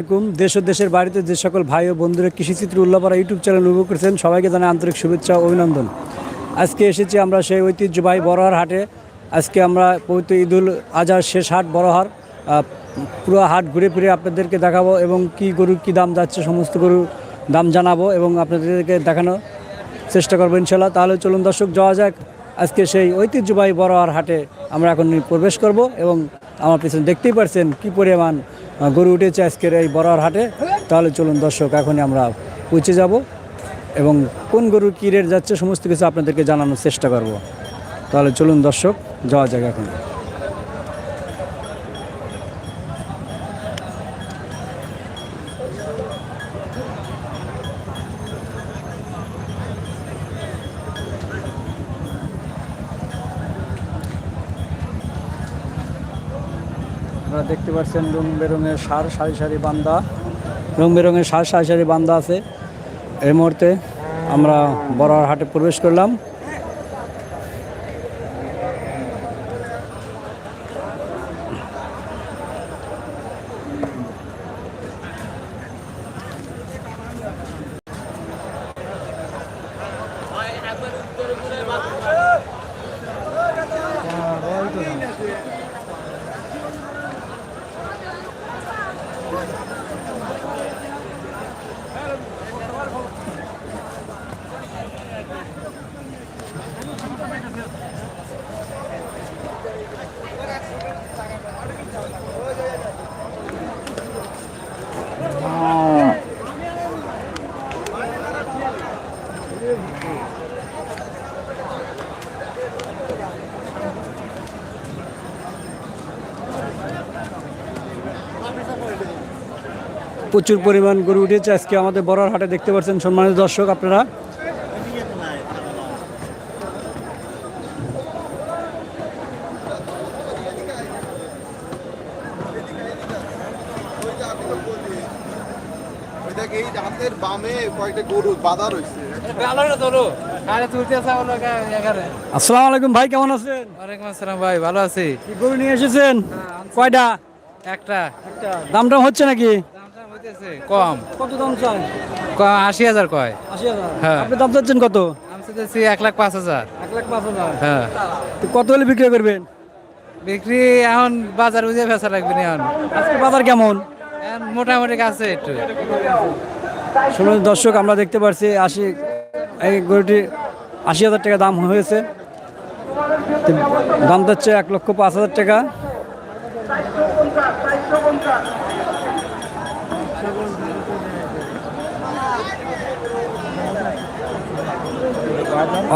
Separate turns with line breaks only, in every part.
আলাইকুম। দেশ ও দেশের বাড়িতে যে সকল ভাই ও বন্ধুরা কৃষিচিত্র উল্লাপাড়া ইউটিউব চ্যানেল উপভোগ করেছেন, সবাইকে জানাই আন্তরিক শুভেচ্ছা অভিনন্দন। আজকে এসেছি আমরা সেই ঐতিহ্যবাহী বড়হার হাটে। আজকে আমরা পবিত্র ঈদুল আজহার শেষ হাট বড়হার পুরো হাট ঘুরে ফিরে আপনাদেরকে দেখাবো এবং কি গরু, কি দাম যাচ্ছে, সমস্ত গরুর দাম জানাব এবং আপনাদেরকে দেখানো চেষ্টা করব ইনশাল্লাহ তাহলে চলুন দর্শক, যাওয়া যাক। আজকে সেই ঐতিহ্যবাহী বড়হার হাটে আমরা এখন প্রবেশ করব এবং আমার পিছনে দেখতেই পারছেন কি পরিমাণ গরু উঠেছে আজকের এই বড়ার হাটে। তাহলে চলুন দর্শক, এখনই আমরা পৌঁছে যাব এবং কোন গরু কী রেট যাচ্ছে, সমস্ত কিছু আপনাদেরকে জানানোর চেষ্টা করব। তাহলে চলুন দর্শক, যাওয়া যাক এখন আপনারা দেখতে পাচ্ছেন রং বেরঙের সার, সারি সারি বান্দা। রং বেরঙের সার, সারি সারি বান্দা আছে। এই মুহূর্তে আমরা বড়ার হাটে প্রবেশ করলাম। প্রচুর পরিমাণ গরু উঠেছে। আজকে আমাদের বড় হাটে দেখতে পাচ্ছেন সম্মানিত দর্শক আপনারা। আসসালামু আলাইকুম ভাই কেমন আছেন?
ওয়ালাইকুম আসসালাম ভাই ভালো আছি।
কি গরু নিয়ে এসেছেন? কয়টা?
একটা।
দাম টাম হচ্ছে নাকি?
কম।
কত দাম
কম আশি হাজার কয়।
আশি হাজার।
হ্যাঁ।
আপনি দাম চাচ্ছেন কত?
আমি এক লাখ পাঁচ হাজার।
এক লাখ পাঁচ হাজার।
হ্যাঁ।
তো কত হলে বিক্রি করবেন?
বিক্রি এখন বাজার বুঝে বেচা লাগবে না এখন।
আজকে বাজার কেমন?
এখন মোটামুটি আছে একটু।
শুনুন দর্শক আমরা দেখতে পাচ্ছি আশি এই গরুটি আশি হাজার টাকা দাম হয়েছে। তো দাম যাচ্ছে এক লক্ষ পাঁচ হাজার টাকা।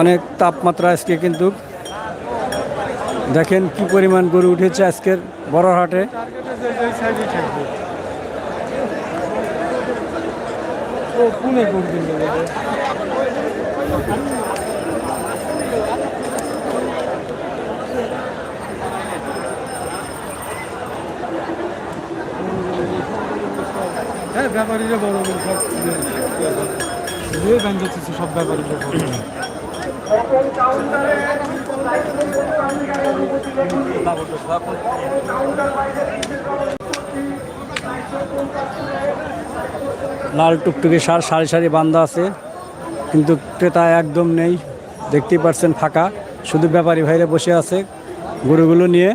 অনেক তাপমাত্রা আজকে কিন্তু দেখেন কি পরিমাণ গরু উঠেছে আজকের বড় হাটে
হ্যাঁ ব্যাপারীরা বড় বড় সব সব ব্যাপারীরা।
লাল টুকটুকি সার সারি সারি বান্ধা আছে কিন্তু ক্রেতা একদম নেই। দেখতেই পাচ্ছেন ফাঁকা। শুধু ব্যাপারী ভাইরা বসে আছে গরুগুলো নিয়ে।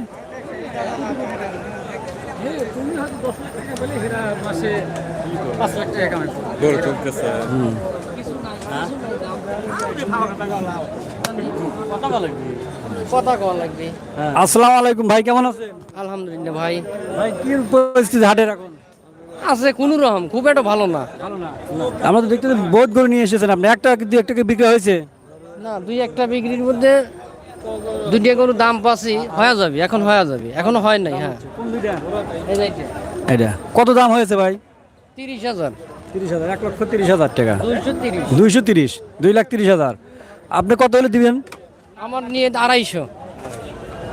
কথা কওয়া লাগবে।
আসসালামু আলাইকুম ভাই কেমন আছেন?
আলহামদুলিল্লাহ ভাই।
ভাই কি পরিস্থিতি হাটের এখন?
আছে কোনো রকম খুব একটা ভালো না।
আমরা তো দেখতে বহুত গরু নিয়ে এসেছেন আপনি। একটা কিন্তু একটা বিক্রি হয়েছে?
না দুই একটা বিক্রির মধ্যে দুইটা গরু দাম পাচ্ছি হয়ে যাবে এখন হয়ে যাবে এখনও হয় নাই হ্যাঁ।
এটা কত দাম হয়েছে ভাই?
তিরিশ হাজার।
তিরিশ হাজার এক লক্ষ তিরিশ হাজার টাকা।
দুইশো তিরিশ।
দুই লাখ তিরিশ হাজার। আপনি কত হলে দিবেন?
আমার নিয়ে আড়াইশো।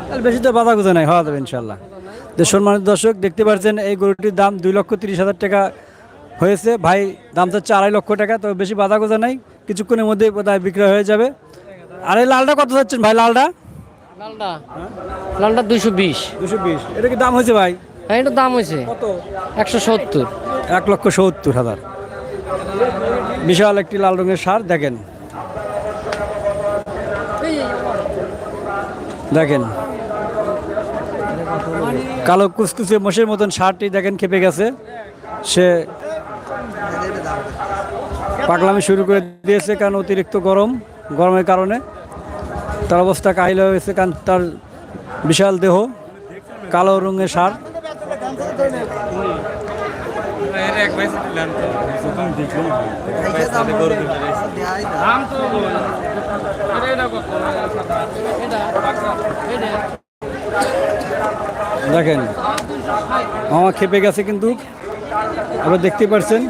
তাহলে বেশি তো বাধা গুজা নাই হওয়া যাবে ইনশাল্লাহ যে সম্মানিত দর্শক দেখতে পাচ্ছেন এই গরুটির দাম দুই লক্ষ তিরিশ হাজার টাকা হয়েছে। ভাই দাম চাচ্ছে আড়াই লক্ষ টাকা তো বেশি বাধা গোজা নাই। কিছুক্ষণের মধ্যেই বোধহয় বিক্রয় হয়ে যাবে। আর এই লালটা কত যাচ্ছেন ভাই লালটা?
লালটা? লালটা দুশো বিশ।
দুশো বিশ। এটা কি দাম হয়েছে ভাই?
হ্যাঁ দাম হয়েছে একশো সত্তর।
এক লক্ষ সত্তর হাজার। বিশাল একটি লাল রঙের সার, দেখেন। দেখেন। কালো কুচকুচে মোষের মতন সারটি দেখেন, খেপে গেছে। সে পাগলামি শুরু করে দিয়েছে কারণ অতিরিক্ত গরম, গরমের কারণে। তার অবস্থা কাহিল হয়েছে কারণ তার বিশাল দেহ, কালো রঙের সার। দেখেন মামা খেপে গেছে কিন্তু আপনারা দেখতে পাচ্ছেন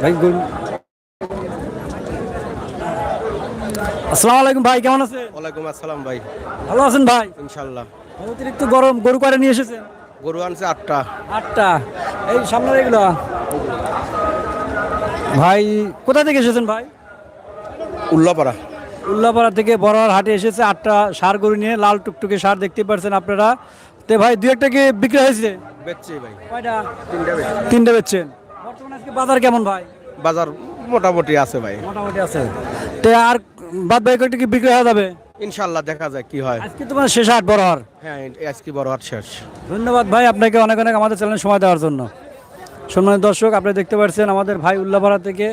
ভাই গুড আসসালামু আলাইকুম ভাই কেমন আছেন
ওয়ালাইকুম আসসালাম ভাই।
ভালো আছেন ভাই?
ইনশাল্লাহ
অতিরিক্ত গরম গরু কাটে নিয়ে এসেছেন?
গরু আনছে আটটা।
আটটা। এই সামনে এগুলো? ভাই কোথা থেকে এসেছেন ভাই?
উল্লাপাড়া।
উল্লাপাড়া থেকে বড়ার হাটে এসেছে আটটা সার গরু নিয়ে লাল টুকটুকে সার দেখতে পাচ্ছেন আপনারা। তে ভাই দু একটা কি বিক্রি হয়েছে?
বেচছি ভাই।
কয়টা?
তিনটা
তিনটে বেচছেন। বর্তমানে আজকে বাজার কেমন ভাই?
বাজার মোটামুটি আছে ভাই।
মোটামুটি আছে। তে আর বাদ বাকি কি বিক্রি হয়ে যাবে?
ইনশাল্লাহ দেখা যায় কি হয়।
আজকে তোমার শেষ হাট বড় হাট।
হ্যাঁ আজকে বড় হাট শেষ।
ধন্যবাদ ভাই আপনাকে অনেক অনেক আমাদের চ্যানেলে সময় দেওয়ার জন্য। সম্মানিত দর্শক আপনি দেখতে পাচ্ছেন আমাদের ভাই উল্লাপাড়া থেকে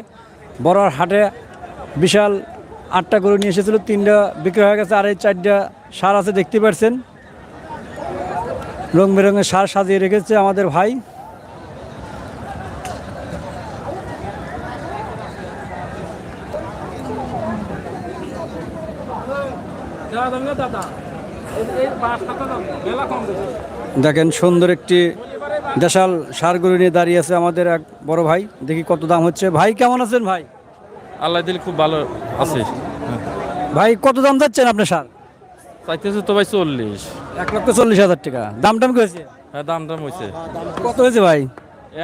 বড়ার হাটে বিশাল আটটা গরু নিয়ে এসেছিল তিনটা বিক্রি হয়ে গেছে আর এই চারটা সার আছে দেখতে পাচ্ছেন। রং বেরঙের সার সাজিয়ে রেখেছে আমাদের ভাই। দেখেন সুন্দর একটি দেশাল সার গরু নিয়ে দাঁড়িয়ে আছে আমাদের এক বড় ভাই। দেখি কত দাম হচ্ছে। ভাই কেমন আছেন ভাই?
আল্লাহ দিল খুব ভালো আছে।
ভাই কত দাম যাচ্ছেন আপনার সার?
চাইতেছে তো ভাই চল্লিশ।
এক লক্ষ চল্লিশ হাজার টাকা। দাম টাম কি হয়েছে?
হ্যাঁ দাম দাম হয়েছে।
কত হয়েছে ভাই?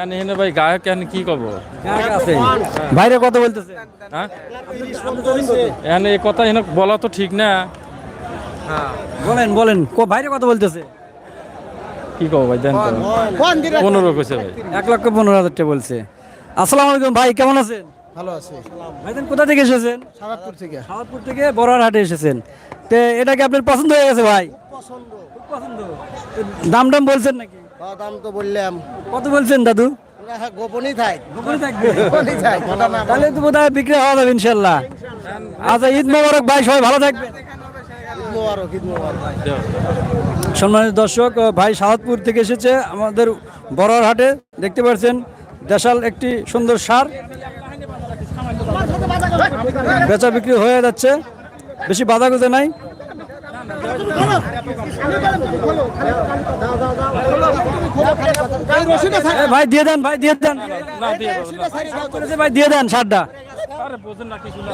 এনে হেনে ভাই গায়ক কেন কি কব?
আছে। ভাইরে কত বলতেছে?
হ্যাঁ? এনে কথা এনে বলা তো ঠিক না।
বলেন বলেন কো- ভাইরে কত বলতেছে।
কি কব ভাই দেন পনেরো কইছে ভাই।
এক লক্ষ পনেরো হাজার টাকা বলছে। আসসালামু আলাইকুম ভাই কেমন আছেন?
ভালো আছে।
ভাইজান কোথা থেকে এসেছেন?
থেকে।
থেকে বড়ার হাটে এসেছেন। তে এটা কি আপনার পছন্দ হয়ে গেছে ভাই? খুব পছন্দ। দাম টাম বলছেন নাকি?
দাম তো বললাম।
কত বলছেন দাদু?
গোপনই থাক
গোপনে থাকবে। তাহলে তো বোধ বিক্রি হওয়া যাবে ইনশাল্লাহ। আচ্ছা ঈদ মোবারক ভাই সবাই ভালো থাকবে
মোবারক ঈদ মোবারক
সম্মানিত দর্শক ভাই সাহাদপুর থেকে এসেছে আমাদের বড়ার হাটে দেখতে পাচ্ছেন দেশাল একটি সুন্দর সার। বেচা বিক্রি হয়ে যাচ্ছে। বেশি বাধা গুজে নাই ভাই দিয়ে দেন ভাই দিয়ে দেন। ভাই দিয়ে দেন সারটা।
আরে বোঝেন না কিছু না।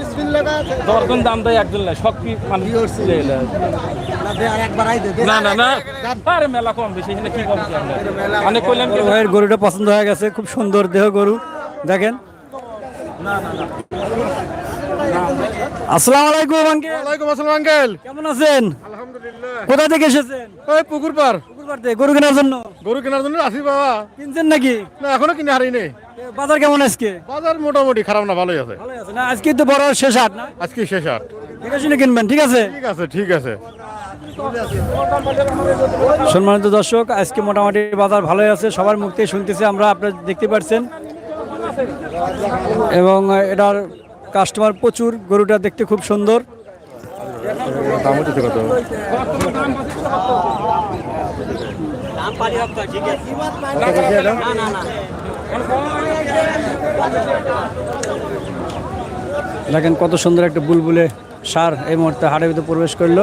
দাম দেয় একজন লাই সব কি মানুষ না না না আরে মেলা কম বেশি এখানে কি কম কইলাম কি
ভাইয়ের গরুটা পছন্দ হয়ে গেছে খুব সুন্দর দেহ গরু। দেখেন। আসসালামু আলাইকুম আঙ্কেল।
ওয়ালাইকুম আসসালাম আঙ্কেল।
কেমন আছেন? কোথা থেকে এসেছেন?
ওই পুকুর পার
শুক্রবার থেকে। গরু কেনার জন্য?
গরু কেনার জন্য আসি বাবা।
কিনছেন নাকি?
না এখনও কিনে হারিনি
বাজার কেমন আজকে?
বাজার মোটামুটি খারাপ না ভালোই আছে।
ভালো আছে না? আজকে তো বড় শেষ হাট না?
আজকে শেষ হাট।
দেখে শুনে কিনবেন ঠিক আছে?
ঠিক আছে ঠিক আছে।
সম্মানিত দর্শক আজকে মোটামুটি বাজার ভালোই আছে। সবার মুখ থেকে শুনতেছি আমরা আপনারা দেখতে পাচ্ছেন। এবং এটার কাস্টমার প্রচুর, গরুটা দেখতে খুব সুন্দর। দেখেন কত সুন্দর একটা বুলবুলে সার এই মুহূর্তে হাড়ের ভিতরে প্রবেশ করল।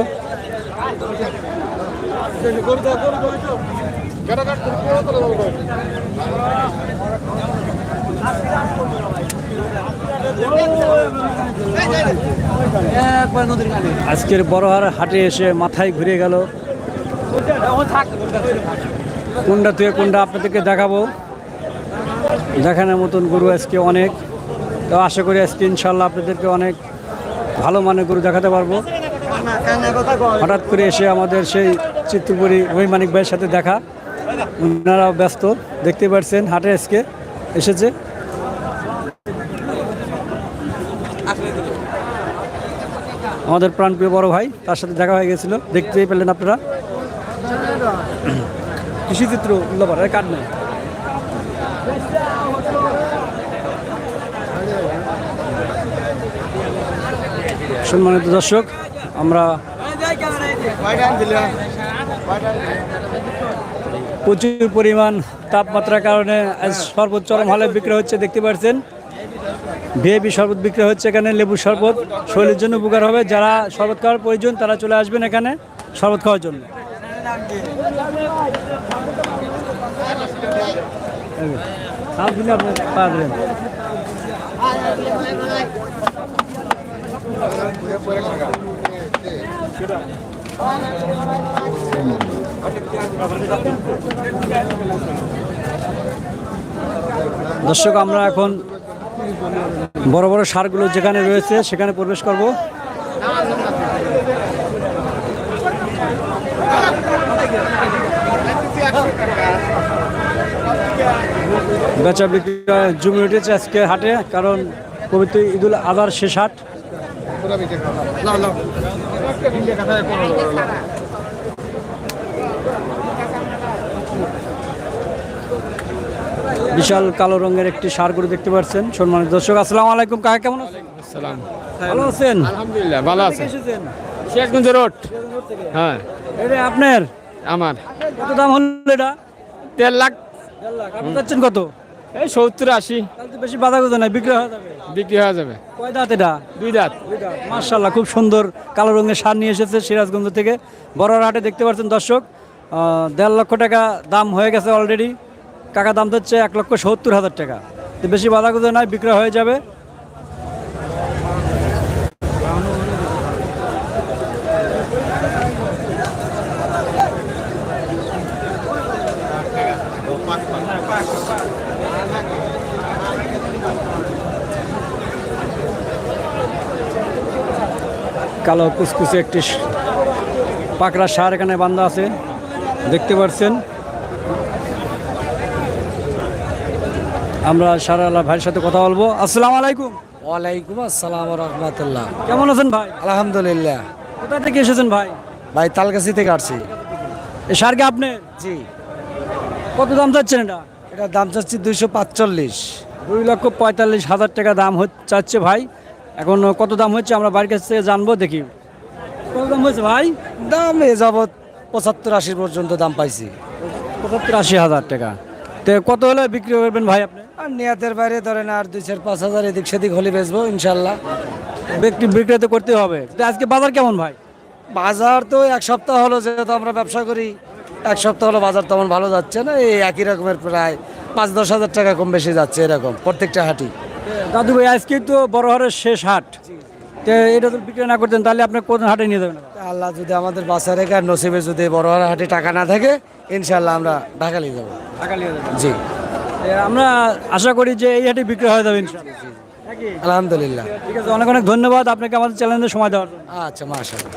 আজকের বড় হার হাটে এসে মাথায় ঘুরে গেল। কোনটা থেকে কোনটা আপনাদেরকে দেখাবো? দেখানোর মতন গরু আজকে অনেক। তো আশা করি আজকে ইনশাল্লাহ আপনাদেরকে অনেক ভালো মানের গরু দেখাতে পারব। হঠাৎ করে এসে আমাদের সেই চিত্রপুরী রহিমানিক ভাইয়ের সাথে দেখা। ওনারা ব্যস্ত, দেখতে পাচ্ছেন হাটে আজকে এসেছে। আমাদের প্রাণপ্রিয় বড় ভাই, তার সাথে দেখা হয়ে গেছিল। দেখতেই পেলেন আপনারা। কৃষিচিত্র উল্লাপাড়া কাট নেই সম্মানিত দর্শক, আমরা প্রচুর পরিমাণ তাপমাত্রার কারণে সর্বোচ্চ চরম হালে বিক্রি হচ্ছে, দেখতে পাচ্ছেন। ভিআইপি শরবত বিক্রি হচ্ছে এখানে লেবু শরবত। শরীরের জন্য উপকার হবে। যারা শরবত খাওয়ার প্রয়োজন, তারা চলে আসবেন এখানে শরবত খাওয়ার জন্য। দর্শক, আমরা এখন বড় বড় সারগুলো যেখানে রয়েছে, সেখানে প্রবেশ করব। বেচা বিক্রি জমে উঠেছে আজকে হাটে, কারণ পবিত্র ঈদুল আদার শেষ হাট। বিশাল কালো রঙের একটি সার গরু দেখতে পাচ্ছেন সম্মানিত দর্শক। আসসালামু আলাইকুম কাকা কেমন আছেন? ভালো আছেন?
আলহামদুলিল্লাহ ভালো আছে।
এসেছেন?
শেখগঞ্জ রোড। হ্যাঁ।
এটা আপনার?
আমার।
কত দাম হলো এটা?
দেড় লাখ।
দেড় লাখ। আপনি যাচ্ছেন কত?
এই সত্তর আশি।
বেশি বাধা কথা নাই বিক্রি হয়ে যাবে।
বিক্রি হয়ে যাবে।
কয় দাঁত এটা?
দুই দাঁত।
মার্শাল্লাহ খুব সুন্দর কালো রঙের সার নিয়ে এসেছে সিরাজগঞ্জ থেকে। বড় হাটে দেখতে পাচ্ছেন দর্শক দেড় লক্ষ টাকা দাম হয়ে গেছে অলরেডি কাকা দাম হচ্ছে এক লক্ষ সত্তর হাজার টাকা। তো বেশি বাধা কথা নাই বিক্রি হয়ে যাবে। কালো কুচকুচে একটি পাকড়া সার এখানে বান্ধা আছে। দেখতে পাচ্ছেন আমরা সারালা ভাইয়ের সাথে কথা বলব। আসসালামু আলাইকুম।
ওয়ালাইকুম আসসালাম রহমতুল্লাহ।
কেমন আছেন ভাই?
আলহামদুলিল্লাহ।
কোথা থেকে এসেছেন ভাই?
ভাই তালগাছি থেকে আসছি।
এই সার কি আপনি?
জি।
কত দাম চাচ্ছেন এটা?
এটা দাম চাচ্ছি দুইশো পাঁচচল্লিশ।
দুই লক্ষ পঁয়তাল্লিশ হাজার টাকা দাম চাচ্ছে ভাই। এখন কত দাম হচ্ছে আমরা বাড়ির কাছ থেকে জানব দেখি। কত দাম হয়েছে ভাই?
দাম এ যাবৎ পঁচাত্তর আশি পর্যন্ত দাম পাইছি।
পঁচাত্তর আশি হাজার টাকা। তো কত হলে বিক্রি করবেন ভাই আপনি?
আর নিয়াতের বাইরে ধরেন আর দুই চার পাঁচ হাজার এদিক সেদিক হলে বেচবো ইনশাল্লাহ
বিক্রি বিক্রি তো করতে হবে। তো আজকে বাজার কেমন ভাই?
বাজার তো এক সপ্তাহ হলো যেহেতু আমরা ব্যবসা করি এক সপ্তাহ হলো বাজার তেমন ভালো যাচ্ছে না এই একই রকমের প্রায় পাঁচ দশ হাজার টাকা কম বেশি যাচ্ছে এরকম প্রত্যেকটা হাটই।
দাদু ভাই আজকে তো বড় হাটের শেষ হাট। তো এটা তো বিক্রি না করতেন তাহলে আপনি কোন হাটে নিয়ে যাবেন?
আল্লাহ যদি আমাদের বাসা রেখে আর নসিবে যদি বড় হাটে টাকা না থাকে ইনশাল্লাহ আমরা ঢাকা নিয়ে যাব। জি।
এ, আমরা আশা করি যে এই হাটে বিক্রি হয়ে যাবে
আলহামদুলিল্লাহ।
ঠিক আছে অনেক অনেক ধন্যবাদ আপনাকে আমাদের চ্যানেলে সময় দেওয়ার জন্য।
আচ্ছা মাশাআল্লাহ।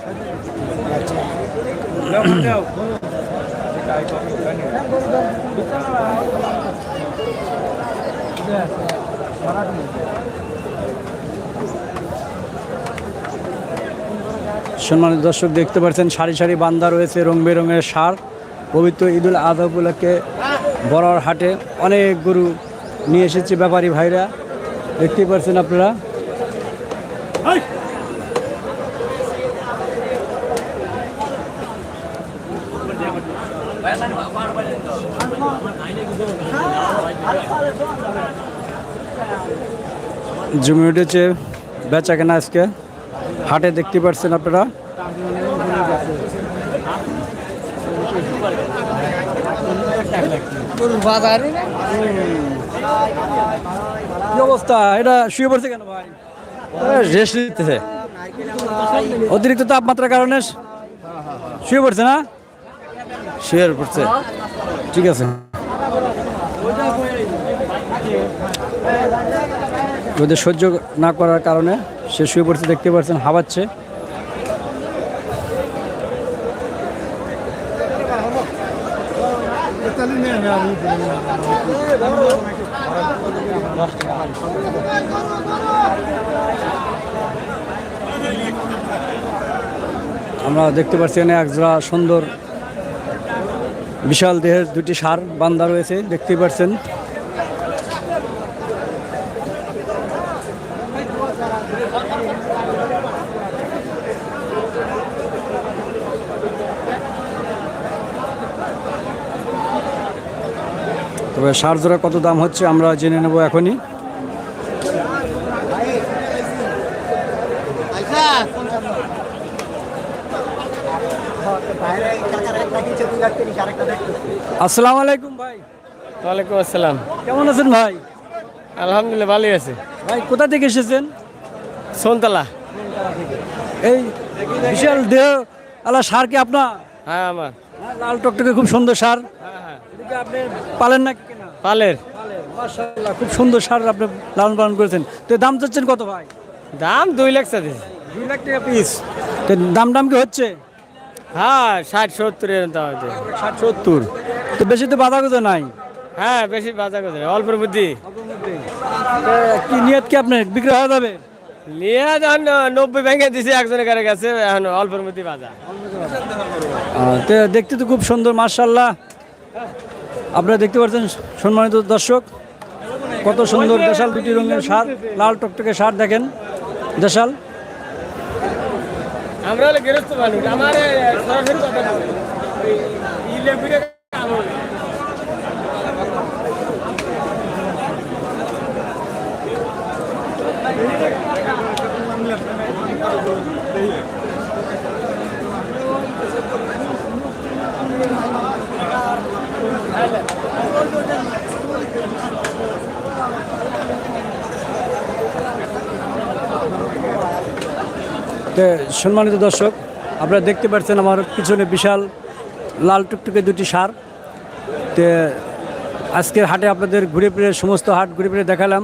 সম্মানিত দর্শক দেখতে পাচ্ছেন সারি সারি বান্দা রয়েছে রং বেরঙের সার পবিত্র ঈদুল আজহা উপলক্ষে বড়ার হাটে অনেক গরু নিয়ে এসেছে ব্যাপারী ভাইরা। দেখতেই পাচ্ছেন আপনারা? জমি উঠেছে বেচা কেনা আজকে। হাটে দেখতে পাচ্ছেন আপনারা? কি অবস্থা? এটা শুয়ে পড়ছে কেন ভাই? রেস্ট নিতেছে। অতিরিক্ত তাপমাত্রার কারণে শুয়ে পড়ছে না? শুয়ে পড়ছে। ঠিক আছে। ওদের সহ্য না করার কারণে সে শুয়ে পড়ছে দেখতে পাচ্ছেন হাবাচ্ছে আমরা দেখতে পাচ্ছি এখানে একজোড়া সুন্দর বিশাল দেহের দুটি সার বান্দা রয়েছে। দেখতে পাচ্ছেন তবে সার জোড়া কত দাম হচ্ছে আমরা জেনে নেব এখনই। আসসালামু আলাইকুম ভাই।
ওয়ালাইকুম আসসালাম।
কেমন আছেন ভাই?
আলহামদুলিল্লাহ ভালোই আছে।
ভাই কোথা থেকে এসেছেন?
সোনতলা।
এই বিশাল দেহ আলা সার কি আপনার?
হ্যাঁ আমার।
লাল টকটকে খুব সুন্দর সার।
হ্যাঁ।
আপনি পালেন না কেনা?
পালের।
মাশাআল্লাহ খুব সুন্দর সার আপনি লালন পালন করেছেন। তো দাম চাচ্ছেন কত ভাই?
দাম দুই লাখ চাচ্ছি।
দুই লাখ টাকা পিস তো দাম দাম কি হচ্ছে?
হ্যাঁ ষাট সত্তর দাম
ষাট সত্তর। তো বেশি তো বাধা কথা নাই?
হ্যাঁ বেশি বাজার করছে অল্পের বুদ্ধি
কি নিয়ত কি আপনার? বিক্রি হয়ে যাবে?
যখন নব্বই ব্যাংকে দিছে একজনের কারে গেছে এখন অল্পের মধ্যে বাজার
তো দেখতে তো খুব সুন্দর মার্শাল্লাহ আপনারা দেখতে পাচ্ছেন সম্মানিত দর্শক, কত সুন্দর দেশাল দুটি রঙের সার লাল টকটকে সার দেখেন। দেশাল।
আমরা হলে গেরস্ত মানুষ আমার এ, সরাসরি কথা বলে। এই ইলেকট্রিকের কাম হলো।
তো সম্মানিত দর্শক, আপনারা দেখতে পাচ্ছেন আমার পিছনে বিশাল লাল টুকটুকে দুটি সার। তে, আজকের হাটে আপনাদের ঘুরে ফিরে সমস্ত হাট ঘুরে ফিরে দেখালাম,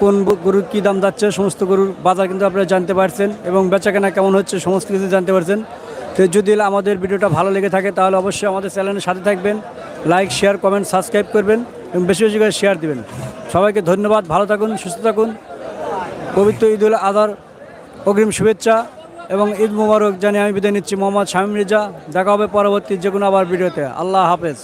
কোন গরুর কী দাম যাচ্ছে, সমস্ত গরুর বাজার কিন্তু আপনারা জানতে পারছেন এবং বেচাকেনা কেমন হচ্ছে, সমস্ত কিছু জানতে পারছেন। তো, যদি আমাদের ভিডিওটা ভালো লেগে থাকে তাহলে অবশ্যই আমাদের চ্যানেলের সাথে থাকবেন। লাইক শেয়ার কমেন্ট সাবস্ক্রাইব করবেন এবং বেশি বেশি করে শেয়ার দেবেন। সবাইকে ধন্যবাদ, ভালো থাকুন, সুস্থ থাকুন। পবিত্র ঈদ উল আদার অগ্রিম শুভেচ্ছা এবং ঈদ মুবারক জানিয়ে আমি বিদায় নিচ্ছি মোহাম্মদ শামীম রেজা। দেখা হবে পরবর্তী যে কোনো আবার ভিডিওতে। আল্লাহ হাফেজ।